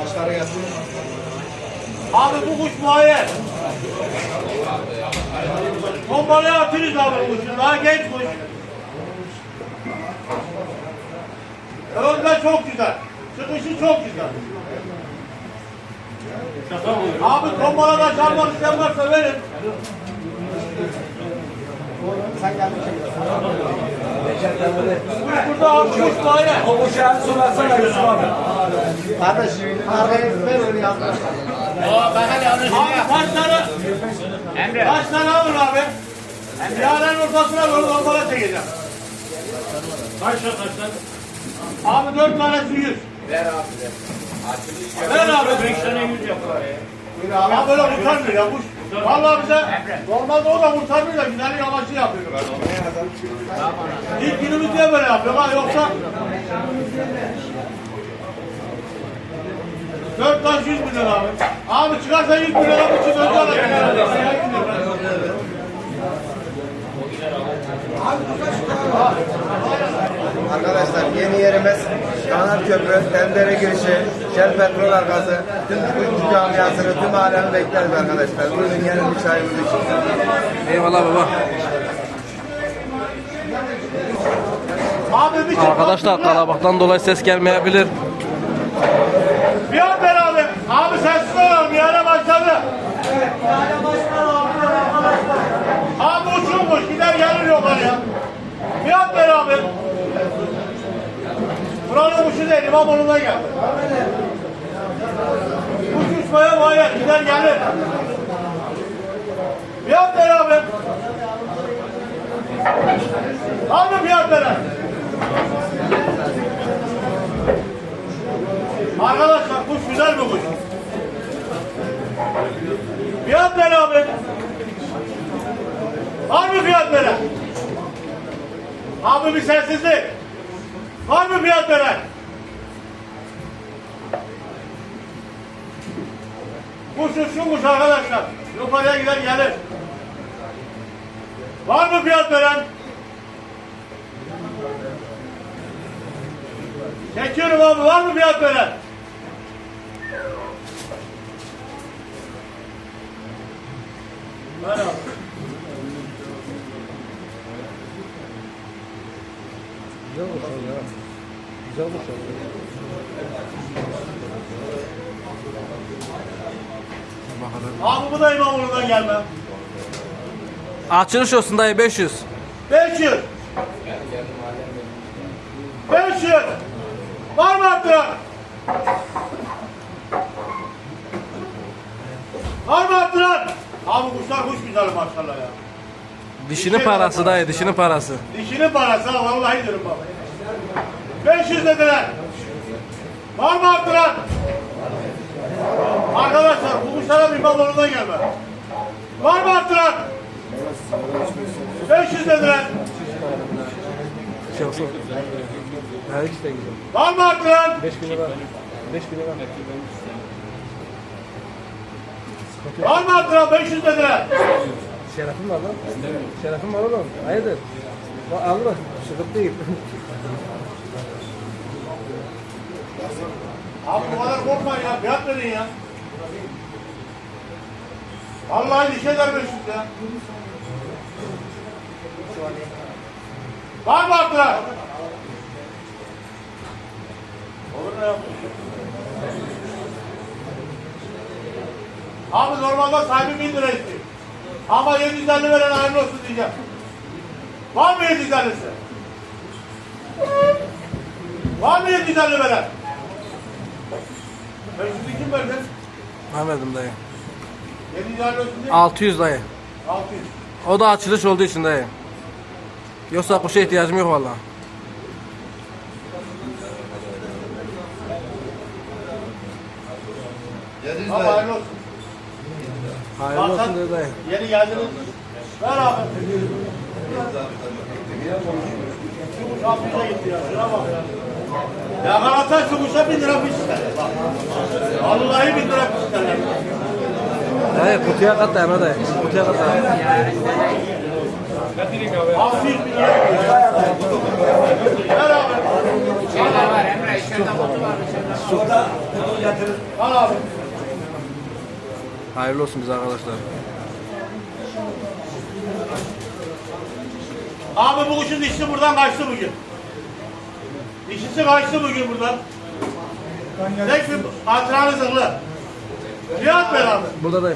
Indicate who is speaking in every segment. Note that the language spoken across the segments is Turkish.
Speaker 1: Başları gelsin.
Speaker 2: Abi bu kuş muayyen. Bombalıya atırız abi bu kuşu. Daha genç kuş. Önde çok güzel. Çıkışı çok güzel. Abi tombalada çalmak isteyen varsa verin. Kuş burada abi kuş muayyen.
Speaker 3: O bu şahı sorarsana Yusuf abi.
Speaker 1: Kardeşim arkaya ver öyle yazmış.
Speaker 2: Abi taşları Emre. Taşları alın abi. Yarın ortasına doğru bombala çekeceğim. Kaç lira taşlar? Abi dört tanesi yüz. Ver abi. Ver abi. Beş tane yüz yapar ya. Ya böyle kurtarmıyor ya kuş. Vallahi bize normalde o da kurtarmıyor da güzel yamaçlı yapıyor. İlk günümüz böyle yapıyor ha yoksa Dört taş yüz milyon abi. Abi çıkarsa yüz milyon abi için önce alacak.
Speaker 1: Arkadaşlar yeni yerimiz Kanal Köprü, Tendere girişi, Shell Petrol arkası, tüm kuyumcu camiasını, tüm alemi bekleriz arkadaşlar. Buyurun gelin bir çayımızı için.
Speaker 4: Eyvallah baba. Arkadaşlar kalabalıktan dolayı ses gelmeyebilir.
Speaker 2: Bir an beraber. Abi sensiz olalım. Yara başladı. Abi uçurmuş. Gider gelir yukarıya. Bir an beraber. Değil. İmamoğlu'na gel. Kuş uçmaya bayar. Gider gelir. An beraber. Abi bir an beraber. Arkadaşlar kuş güzel bir kuş. Fiyat ver abi. Var mı fiyat veren? Abi bir sessizlik. Var mı fiyat veren? Şu kuş arkadaşlar. Yukarıya gider gelir. Var mı fiyat veren? Çekiyorum abi. Var mı fiyat veren? Ver bu da İmamoğlu'ndan gelme.
Speaker 4: Açılış olsun dayı 500.
Speaker 2: 500. 500. Var mı arttıran? Var mı arttıran? Abi kuşlar kuş güzel maşallah ya.
Speaker 4: Dişinin parası dayı dişinin parası.
Speaker 2: Dişinin parası ha vallahi diyorum baba. 500 dediler. Var mı arttıran? Arkadaşlar bu kuşlara bir İmamoğlu'ndan gelme. Var mı arttıran? 500 dediler.
Speaker 4: Şey olsun. Her güzel.
Speaker 2: Var mı arttıran?
Speaker 4: 5000 lira. 5000 lira.
Speaker 2: Var mı arttıran? 500 dediler.
Speaker 4: Şerefim var lan. Şerefim var oğlum. Hayırdır? Alır. Sıkıntı değil.
Speaker 2: Abi bu kadar korkmayın ya. Fiyat verin ya. Vallahi dişe der 500 ya. Var mı arttıran? Olur ne yapayım? Abi normalde sahibi 1000 lira istiyor. Ama 750 veren hayırlı olsun diyeceğim. Var mı 750'si? Var mı 750 veren? 500'ü kim verdi?
Speaker 4: Ben verdim dayı.
Speaker 2: 750 olsun diye
Speaker 4: 600 dayı.
Speaker 2: 600.
Speaker 4: O da açılış olduğu için dayı. Yoksa kuşa ihtiyacım yok valla.
Speaker 2: Abi hayırlı olsun.
Speaker 4: Hayırlı olsun dedi dayı.
Speaker 2: Yeni geldiniz. Ver abi. Şu kuş 600'e gitti ya. Şuna bak ya. Ya Galatasaray şu kuşa 1000 lira kuş ister. Bak. Vallahi 1000 lira kuş isterler.
Speaker 4: Dayı kutuya kat da Emre dayı. Kutuya kat da.
Speaker 2: 600 bin lira. Ver abi.
Speaker 3: Orada bunu getirin.
Speaker 2: Al abi.
Speaker 4: Hayırlı olsun bize arkadaşlar.
Speaker 2: Abi bu kuşun dişisi buradan kaçtı bugün. Dişisi kaçtı bugün buradan. Tek bir hatıranı zırhlı. Fiyat ver abi.
Speaker 4: Burada da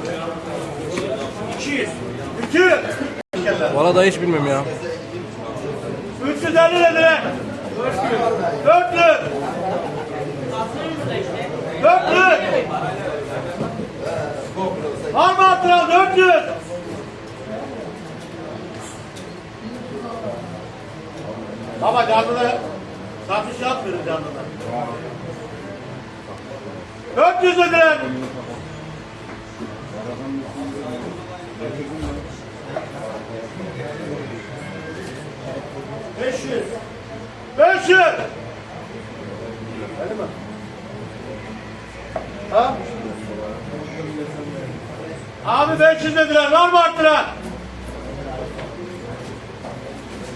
Speaker 2: 200. 200.
Speaker 4: Valla da hiç bilmiyorum ya.
Speaker 2: 350 lira. 400. 400. Var mı hatıran 400. Baba canlıda yapmıyoruz canlıda. 400 lira. Beş yüz. Ha? Abi 500 dediler. Var mı arttıran?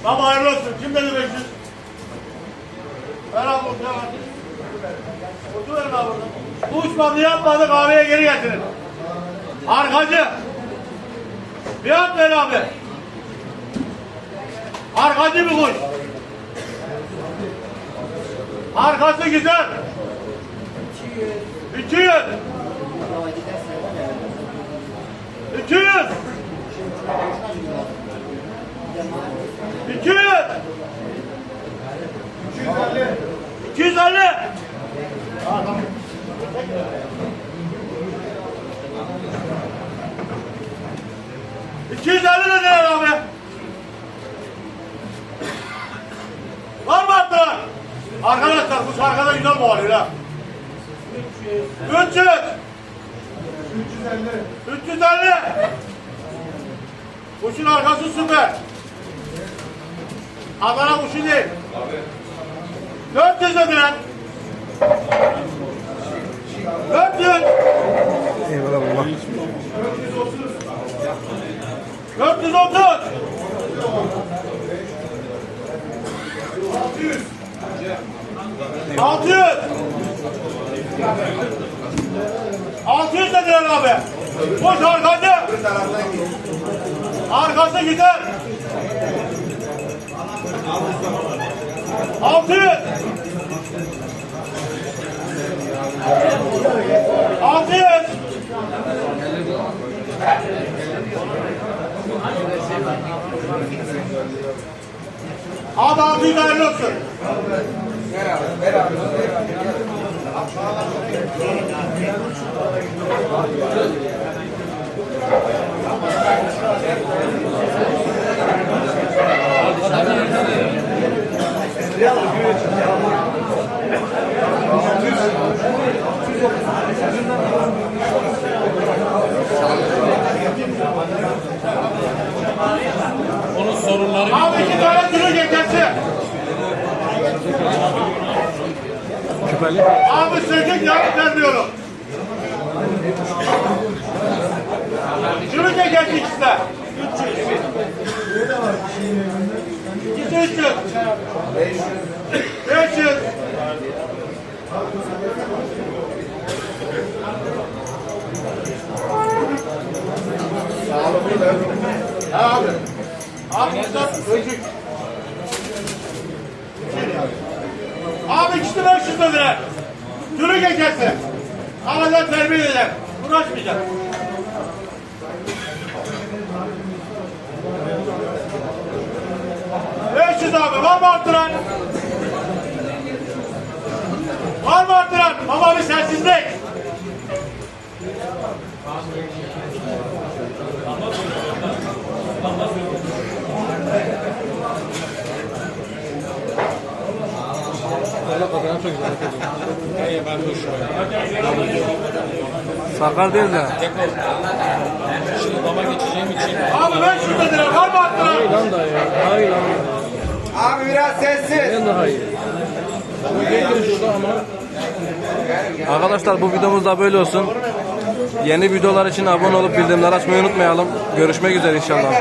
Speaker 2: Baba hayırlı olsun. Kim dedi 500? Ver abi otur abi. Otur verin abi burada. Bu uçmadı yapmadı kahveye geri getirin. Arkacı. Fiyat ver abi. Arkacı bir kuş. Arkası güzel. 200. 200. 200. 250. İki yüz elli ne değer abi? Var mı arttıran? Arkadaşlar bu arkada güzel bağırıyor ha. 300. 350. 350. Kuşun arkası süper. Adana kuşu değil. 400 dediler. 400.
Speaker 4: Eyvallah baba.
Speaker 2: 430. 600. 600 dediler abi. Boş arkacı. Arkası gider. 600. 600. Abi 600 hayırlı olsun.
Speaker 5: Onun sorunları
Speaker 2: Abi iki tane kilo geçersin.
Speaker 4: Küpeli.
Speaker 2: Abi sökük yanıt vermiyorum. Şunu çekersin ikisi de. 300. İkisi 300. 500. Ha abi. Abi sökük. Abi ikisi 500 lira. Şunu geçersin. Alacak terbiye eder. Uğraşmayacak. Abi var mı arttıran? Var mı arttıran? Baba bir sensizlik.
Speaker 5: Ben de
Speaker 4: Sakar değil de.
Speaker 5: Şimdi dama geçeceğim için
Speaker 2: Abi 500 lira var mı arttıran?
Speaker 4: Hayır lan da ya. Hayır lan.
Speaker 1: Abi biraz sessiz.
Speaker 4: Ben daha iyi. Bu gelir şurada ama. Arkadaşlar bu videomuz da böyle olsun. Yeni videolar için abone olup bildirimleri açmayı unutmayalım. Görüşmek üzere inşallah.